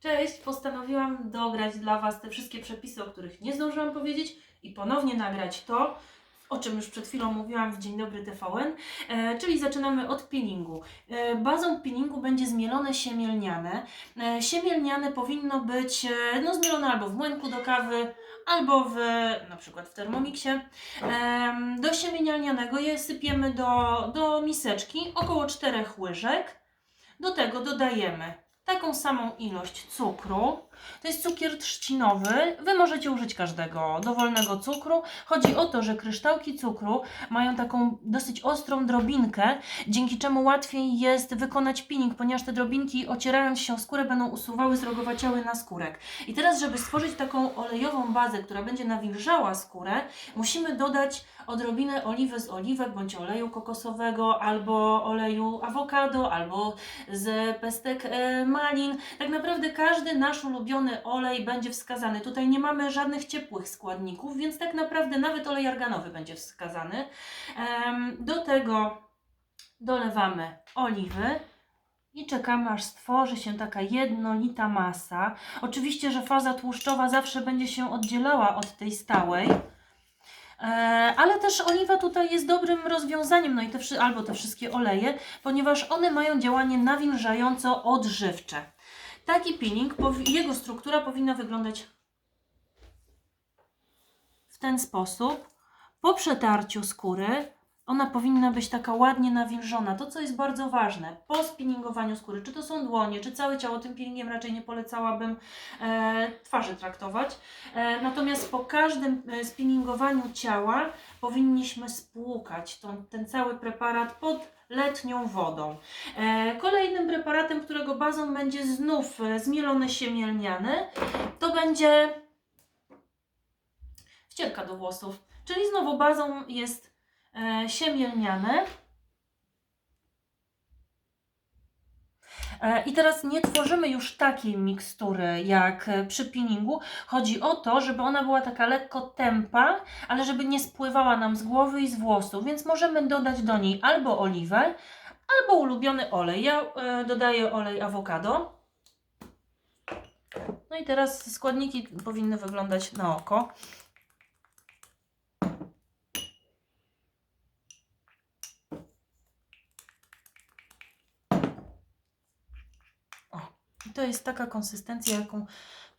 Cześć, postanowiłam dograć dla Was te wszystkie przepisy, o których nie zdążyłam powiedzieć i ponownie nagrać to, o czym już przed chwilą mówiłam w Dzień Dobry TVN, e, czyli zaczynamy od peelingu. E, bazą peelingu będzie zmielone siemię lniane. E, siemię lniane powinno być e, no, zmielone albo w młynku do kawy, albo w, na przykład w termomiksie. Em, Do siemienia lnianego je sypiemy do, do miseczki, około 4 łyżek. Do tego dodajemy taką samą ilość cukru. To jest cukier trzcinowy. Wy możecie użyć każdego dowolnego cukru. Chodzi o to, że kryształki cukru mają taką dosyć ostrą drobinkę, dzięki czemu łatwiej jest wykonać peeling, ponieważ te drobinki ocierając się o skórę będą usuwały zrogowaciały na skórek. I teraz, żeby stworzyć taką olejową bazę, która będzie nawilżała skórę, musimy dodać odrobinę oliwy z oliwek, bądź oleju kokosowego, albo oleju awokado, albo z pestek e, malin. Tak naprawdę każdy nasz ulubiony olej będzie wskazany. Tutaj nie mamy żadnych ciepłych składników, więc tak naprawdę nawet olej arganowy będzie wskazany. Do tego dolewamy oliwy. I czekamy, aż stworzy się taka jednolita masa. Oczywiście, że faza tłuszczowa zawsze będzie się oddzielała od tej stałej. E, Ale też oliwa tutaj jest dobrym rozwiązaniem, no i te, albo te wszystkie oleje, ponieważ one mają działanie nawilżająco odżywcze. Taki peeling, jego struktura powinna wyglądać w ten sposób. Po przetarciu skóry ona powinna być taka ładnie nawilżona. To, co jest bardzo ważne, po spinningowaniu skóry, czy to są dłonie, czy całe ciało, tym peelingiem raczej nie polecałabym e, twarzy traktować. E, natomiast po każdym e, spinningowaniu ciała powinniśmy spłukać tą, ten cały preparat pod letnią wodą. E, kolejnym preparatem, którego bazą będzie znów e, zmielone siemię lniane, to będzie wcierka do włosów. Czyli znowu bazą jest e, siemię lniane. E, I teraz nie tworzymy już takiej mikstury jak e, przy peelingu. Chodzi o to, żeby ona była taka lekko tępa, ale żeby nie spływała nam z głowy i z włosów, więc możemy dodać do niej albo oliwę, albo ulubiony olej. Ja e, dodaję olej awokado. No i teraz składniki powinny wyglądać na oko. To jest taka konsystencja, jaką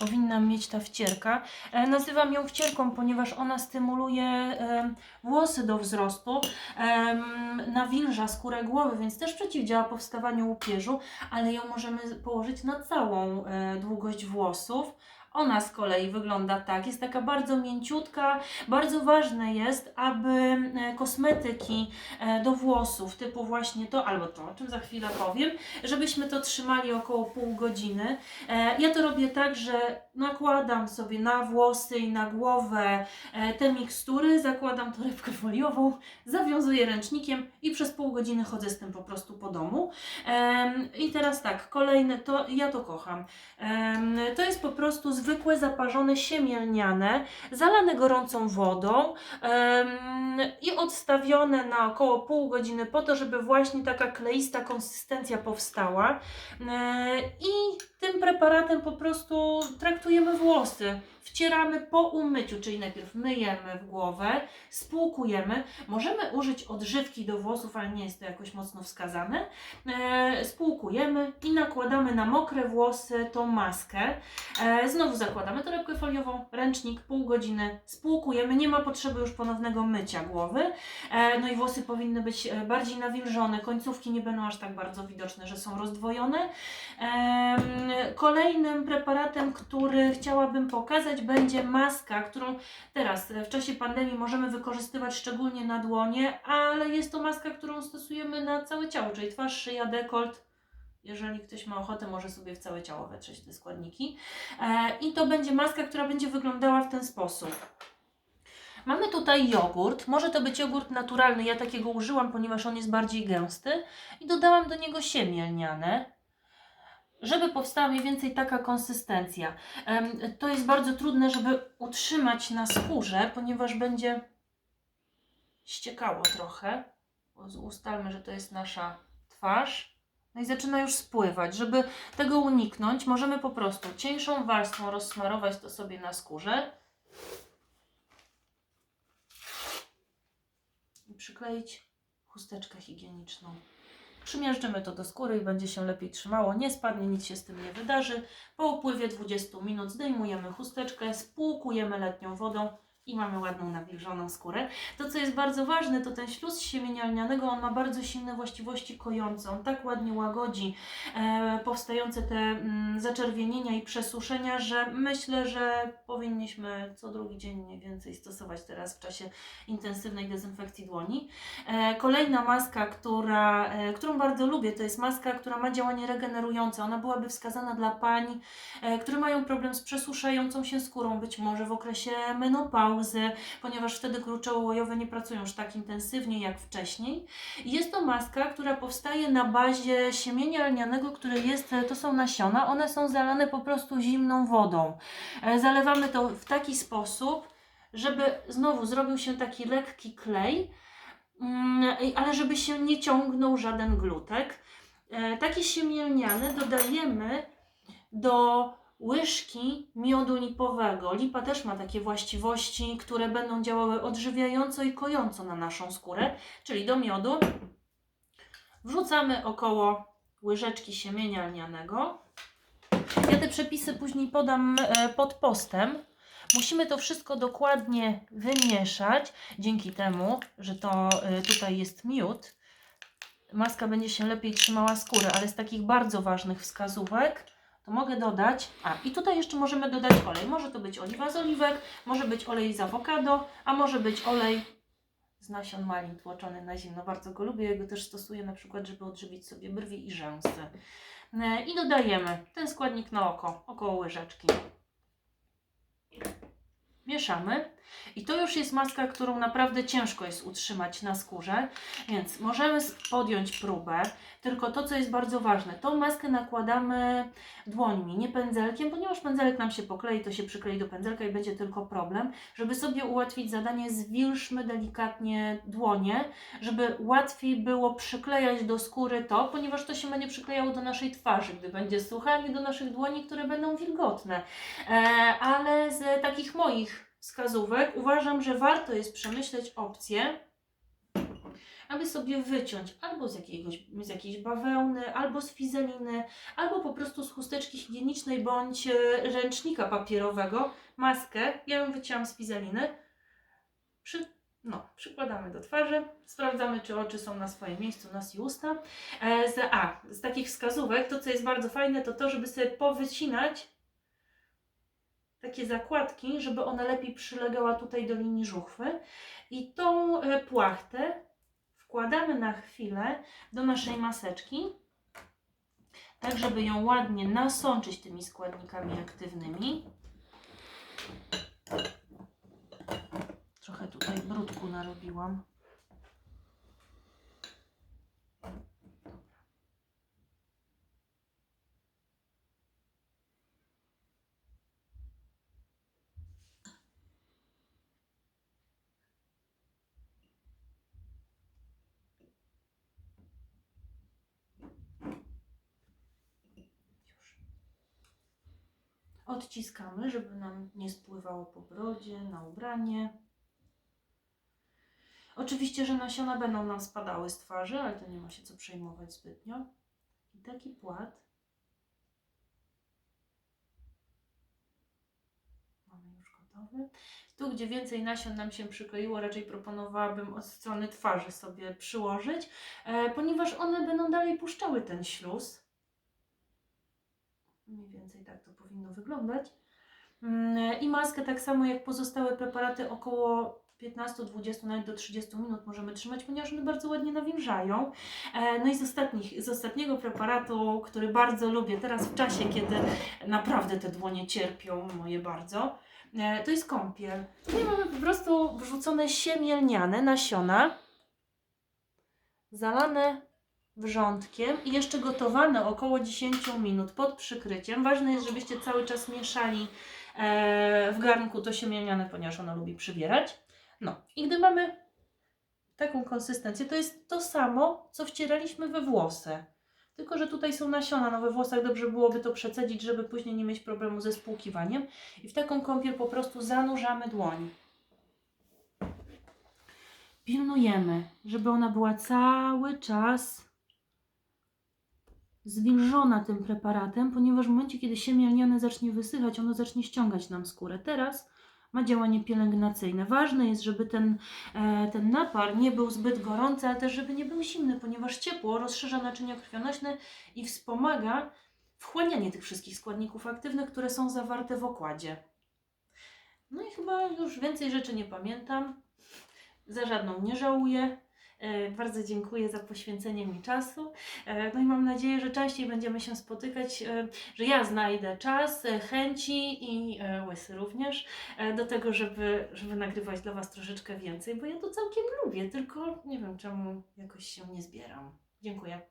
powinna mieć ta wcierka. E, nazywam ją wcierką, ponieważ ona stymuluje em, włosy do wzrostu, em, nawilża skórę głowy, więc też przeciwdziała powstawaniu łupieżu, ale ją możemy położyć na całą e, długość włosów. Ona z kolei wygląda tak, jest taka bardzo mięciutka. Bardzo ważne jest, aby e, kosmetyki e, do włosów, typu właśnie to albo to, o czym za chwilę powiem, żebyśmy to trzymali około pół godziny. E, Ja to robię tak, że nakładam sobie na włosy i na głowę te mikstury, zakładam torebkę foliową, zawiązuję ręcznikiem i przez pół godziny chodzę z tym po prostu po domu. I teraz tak, kolejne, to ja to kocham. To jest po prostu zwykłe zaparzone siemię lniane, zalane gorącą wodą i odstawione na około pół godziny po to, żeby właśnie taka kleista konsystencja powstała. E, I tym preparatem po prostu traktujemy włosy. Wcieramy po umyciu, czyli najpierw myjemy w głowę, spłukujemy. Możemy użyć odżywki do włosów, ale nie jest to jakoś mocno wskazane. E, spłukujemy i nakładamy na mokre włosy tą maskę. E, znowu zakładamy torebkę foliową, ręcznik, pół godziny, spłukujemy. Nie ma potrzeby już ponownego mycia głowy. E, no i włosy powinny być e, bardziej nawilżone, końcówki nie będą aż tak bardzo widoczne, że są rozdwojone. Em, Kolejnym preparatem, który chciałabym pokazać, będzie maska, którą teraz e, w czasie pandemii możemy wykorzystywać szczególnie na dłonie, ale jest to maska, którą stosujemy na całe ciało, czyli twarz, szyja, dekolt. Jeżeli ktoś ma ochotę, może sobie w całe ciało wetrzeć te składniki. E, I to będzie maska, która będzie wyglądała w ten sposób. Mamy tutaj jogurt. Może to być jogurt naturalny. Ja takiego użyłam, ponieważ on jest bardziej gęsty. I dodałam do niego siemię lniane żeby powstała mniej więcej taka konsystencja. To jest bardzo trudne, żeby utrzymać na skórze, ponieważ będzie ściekało trochę. Ustalmy, że to jest nasza twarz. No i zaczyna już spływać. Żeby tego uniknąć, możemy po prostu cieńszą warstwą rozsmarować to sobie na skórze i przykleić chusteczkę higieniczną. Przymierzymy to do skóry i będzie się lepiej trzymało. Nie spadnie, nic się z tym nie wydarzy. Po upływie 20 minut zdejmujemy chusteczkę, spłukujemy letnią wodą i mamy ładną, nawilżoną skórę. To, co jest bardzo ważne, to ten śluz siemienia lnianego, on ma bardzo silne właściwości kojące. On tak ładnie łagodzi e, powstające te mm, zaczerwienienia i przesuszenia, że myślę, że powinniśmy co drugi dzień mniej więcej stosować teraz w czasie intensywnej dezynfekcji dłoni. E, kolejna maska, która, e, którą bardzo lubię, to jest maska, która ma działanie regenerujące. Ona byłaby wskazana dla pań, e, które mają problem z przesuszającą się skórą, być może w okresie menopauzy, ponieważ wtedy gruczoły łojowe nie pracują już tak intensywnie jak wcześniej. Jest to maska, która powstaje na bazie siemienia lnianego, które jest, e, to są nasiona, one są zalane po prostu zimną wodą. E, Zalewamy to w taki sposób, żeby znowu zrobił się taki lekki klej, mm, i- ale żeby się nie ciągnął żaden glutek. E, Taki siemię lniany dodajemy do łyżki miodu lipowego. Lipa też ma takie właściwości, które będą działały odżywiająco i kojąco na naszą skórę, czyli do miodu wrzucamy około łyżeczki siemienia lnianego. Ja te przepisy później podam e, pod postem. Musimy to wszystko dokładnie wymieszać. Dzięki temu, że to e, tutaj jest miód, maska będzie się lepiej trzymała skóry, ale z takich bardzo ważnych wskazówek to mogę dodać. A i tutaj jeszcze możemy dodać olej. Może to być oliwa z oliwek, może być olej z awokado, a może być olej z nasion malin tłoczony na zimno. Bardzo go lubię. Ja go też stosuję na przykład, żeby odżywić sobie brwi i rzęsy. E, I dodajemy ten składnik na oko, około łyżeczki. Mieszamy. I to już jest maska, którą naprawdę ciężko jest utrzymać na skórze, więc możemy podjąć próbę. Tylko to, co jest bardzo ważne, tą maskę nakładamy dłońmi, nie pędzelkiem, ponieważ pędzelek nam się poklei, to się przyklei do pędzelka i będzie tylko problem. Żeby sobie ułatwić zadanie, zwilżmy delikatnie dłonie, żeby łatwiej było przyklejać do skóry to, ponieważ to się będzie przyklejało do naszej twarzy, gdy będzie suche, a nie do naszych dłoni, które będą wilgotne. E, ale takich moich wskazówek uważam, że warto jest przemyśleć opcję, aby sobie wyciąć albo z, jakiegoś, z jakiejś bawełny, albo z fizeliny, albo po prostu z chusteczki higienicznej bądź e, ręcznika papierowego maskę. Ja ją wycięłam z fizeliny. Przy, no, przykładamy do twarzy, sprawdzamy, czy oczy są na swoim miejscu, nos i usta. E, z, a, z takich wskazówek, to co jest bardzo fajne, to to, żeby sobie powycinać takie zakładki, żeby ona lepiej przylegała tutaj do linii żuchwy. I tą e, płachtę wkładamy na chwilę do naszej maseczki, tak żeby ją ładnie nasączyć tymi składnikami aktywnymi. Trochę tutaj brudku narobiłam. Odciskamy, żeby nam nie spływało po brodzie, na ubranie. Oczywiście, że nasiona będą nam spadały z twarzy, ale to nie ma się co przejmować zbytnio. I taki płat mamy już gotowy. Tu, gdzie więcej nasion nam się przykleiło, raczej proponowałabym od strony twarzy sobie przyłożyć, e, ponieważ one będą dalej puszczały ten śluz. Mniej więcej tak to powinno wyglądać. Mm, I maskę tak samo jak pozostałe preparaty około 15-20, nawet do 30 minut możemy trzymać, ponieważ one bardzo ładnie nawilżają. E, No i z, ostatnich, z ostatniego preparatu, który bardzo lubię teraz w czasie, kiedy naprawdę te dłonie cierpią moje bardzo, e, to jest kąpiel. Tutaj mamy po prostu wrzucone siemię lniane, nasiona, zalane wrzątkiem i jeszcze gotowane około 10 minut pod przykryciem. Ważne jest, żebyście cały czas mieszali e, w garnku to siemieniane, ponieważ ono lubi przybierać. No i gdy mamy taką konsystencję, to jest to samo, co wcieraliśmy we włosy. Tylko, że tutaj są nasiona, no we włosach dobrze byłoby to przecedzić, żeby później nie mieć problemu ze spłukiwaniem. I w taką kąpiel po prostu zanurzamy dłoń. Pilnujemy, żeby ona była cały czas zwilżona tym preparatem, ponieważ w momencie, kiedy siemię lniane zacznie wysychać, ono zacznie ściągać nam skórę. Teraz ma działanie pielęgnacyjne. Ważne jest, żeby ten, e, ten napar nie był zbyt gorący, ale też żeby nie był zimny, ponieważ ciepło rozszerza naczynia krwionośne i wspomaga wchłanianie tych wszystkich składników aktywnych, które są zawarte w okładzie. No i chyba już więcej rzeczy nie pamiętam. Za żadną nie żałuję. E, Bardzo dziękuję za poświęcenie mi czasu. E, No i mam nadzieję, że częściej będziemy się spotykać, e, że ja znajdę czas, chęci i łysy również do tego, żeby, żeby nagrywać dla Was troszeczkę więcej, bo ja to całkiem lubię, tylko nie wiem czemu jakoś się nie zbieram. Dziękuję.